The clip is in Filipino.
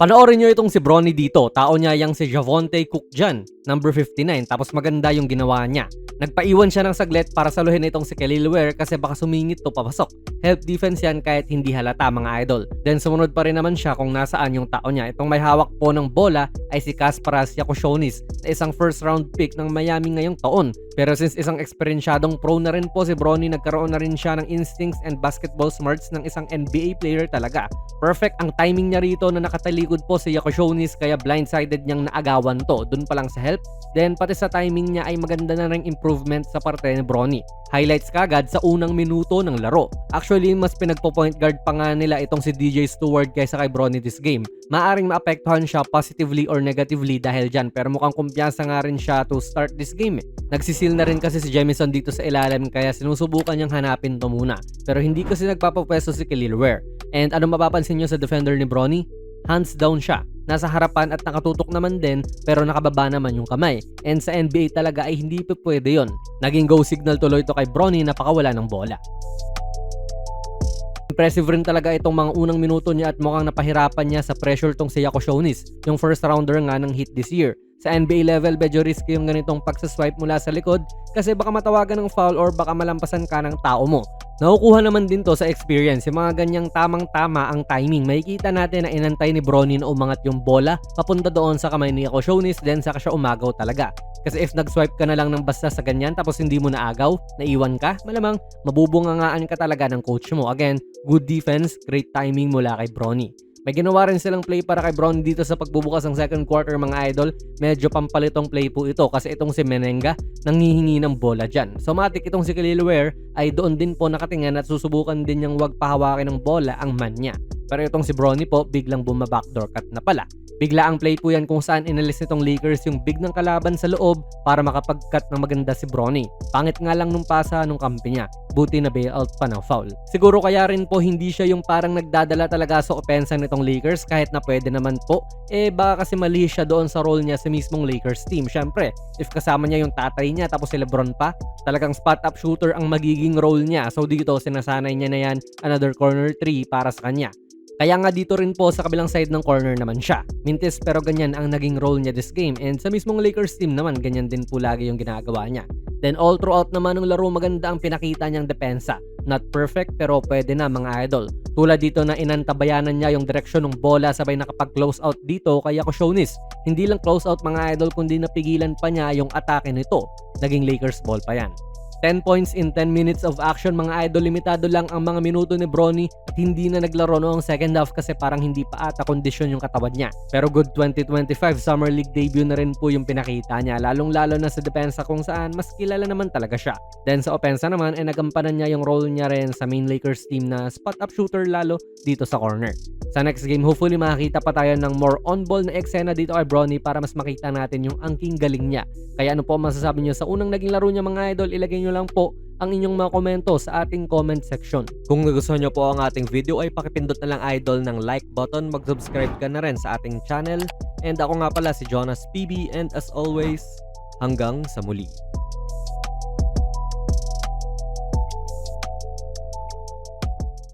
Panoorin nyo itong si Bronny dito. Tao niya yung si Javonte Cook dyan, number 59. Tapos maganda yung ginawa niya. Nagpaiwan siya ng saglit para saluhin itong si Khalil Ware kasi baka sumingit to papasok. Help defense yan kahit hindi halata mga idol. Then sumunod pa rin naman siya kung nasaan yung tao niya. Itong may hawak po ng bola ay si Kasparas Yakushonis na isang first round pick ng Miami ngayong taon. Pero since isang eksperensyadong pro na rin po si Bronny, nagkaroon na rin siya ng instincts and basketball smarts ng isang NBA player talaga. Perfect ang timing niya rito na nakatalikod po si Yakushonis kaya blindsided niyang naagawan to. Dun pa lang sa help. Then pati sa timing niya ay maganda na rin improvement sa parte ni Bronny. Highlights kagad sa unang minuto ng laro. Actually, mas pinagpo-point guard pa nga nila itong si DJ Stewart kaysa kay Bronny this game. Maaring maapektuhan siya positively or negatively dahil dyan pero mukhang kumpiyansa nga rin siya to start this game eh. Nagsisil na rin kasi si Jamison dito sa ilalim kaya sinusubukan niyang hanapin to muna. Pero hindi kasi nagpapapwesto si Khalil Ware. And ano mapapansin nyo sa defender ni Bronny? Hands down siya. Nasa harapan at nakatutok naman din pero nakababa naman yung kamay. And sa NBA talaga ay hindi pa pwede yon. Naging go signal tuloy to kay Bronny na pakawala ng bola. Impressive rin talaga itong mga unang minuto niya at mukhang napahirapan niya sa pressure tong si Yakushonis, yung first rounder nga ng hit this year. Sa NBA level, medyo risky yung ganitong pagsaswipe mula sa likod kasi baka matawagan ng foul or baka malampasan ka ng tao mo. Nakukuha naman din to sa experience, yung mga ganyang tamang-tama ang timing. Makikita natin na inantay ni Bronny na umangat yung bola papunta doon sa kamay ni Yakushonis then saka siya umagaw talaga. Kasi if nag-swipe ka na lang ng basta sa ganyan tapos hindi mo naagaw, naiwan ka, malamang mabubungangaan ka talaga ng coach mo. Again, good defense, great timing mula kay Bronny. May ginawa rin silang play para kay Brown dito sa pagbubukas ng second quarter mga idol. Medyo pampalitong play po ito kasi itong si Menenga nanghihingi ng bola dyan. So matik itong si Khalil Ware ay doon din po nakatingin at susubukan din niyang wag pahawakin ng bola ang man niya. Pero itong si Bronny po biglang bumabackdoor cut na pala. Bigla ang play po yan kung saan inalis nitong Lakers yung big ng kalaban sa loob para makapag-cut ng maganda si Bronny. Pangit nga lang nung pasa nung kampi niya. Buti na bailout pa ng foul. Siguro kaya rin po hindi siya yung parang nagdadala talaga sa opensa nitong Lakers kahit na pwede naman po. Eh baka kasi mali siya doon sa role niya sa mismong Lakers team. Syempre, if kasama niya yung tatay niya tapos si Lebron pa, talagang spot up shooter ang magiging role niya. So dito sinasanay niya na yan another corner 3 para sa kanya. Kaya nga dito rin po sa kabilang side ng corner naman siya. Mintis pero ganyan ang naging role niya this game and sa mismong Lakers team naman ganyan din po lagi yung ginagawa niya. Then all throughout naman ng laro maganda ang pinakita niyang depensa. Not perfect pero pwede na mga idol. Tulad dito na inantabayanan niya yung direksyon ng bola sabay nakapag-close out dito kay Yakushonis. Hindi lang close out mga idol kundi napigilan pa niya yung atake nito. Naging Lakers ball pa yan. 10 points in 10 minutes of action mga idol. Limitado lang ang mga minuto ni Bronny at hindi na naglaro noong second half kasi parang hindi pa ata kondisyon yung katawan niya. Pero good 2025 Summer League debut na rin po yung pinakita niya. Lalong lalo na sa depensa kung saan mas kilala naman talaga siya. Then sa opensa naman ay nagampanan niya yung role niya rin sa main Lakers team na spot up shooter lalo dito sa corner. Sa next game, hopefully makakita pa tayo ng more on-ball na eksena dito kay Bronny para mas makita natin yung angking galing niya. Kaya ano po masasabi niyo sa unang naging laro niya mga idol, ilagay niyo lang po ang inyong mga komento sa ating comment section. Kung nagustuhan niyo po ang ating video ay pakipindot na lang idol ng like button, mag-subscribe ka na rin sa ating channel. And ako nga pala si Jonas PB and as always, hanggang sa muli.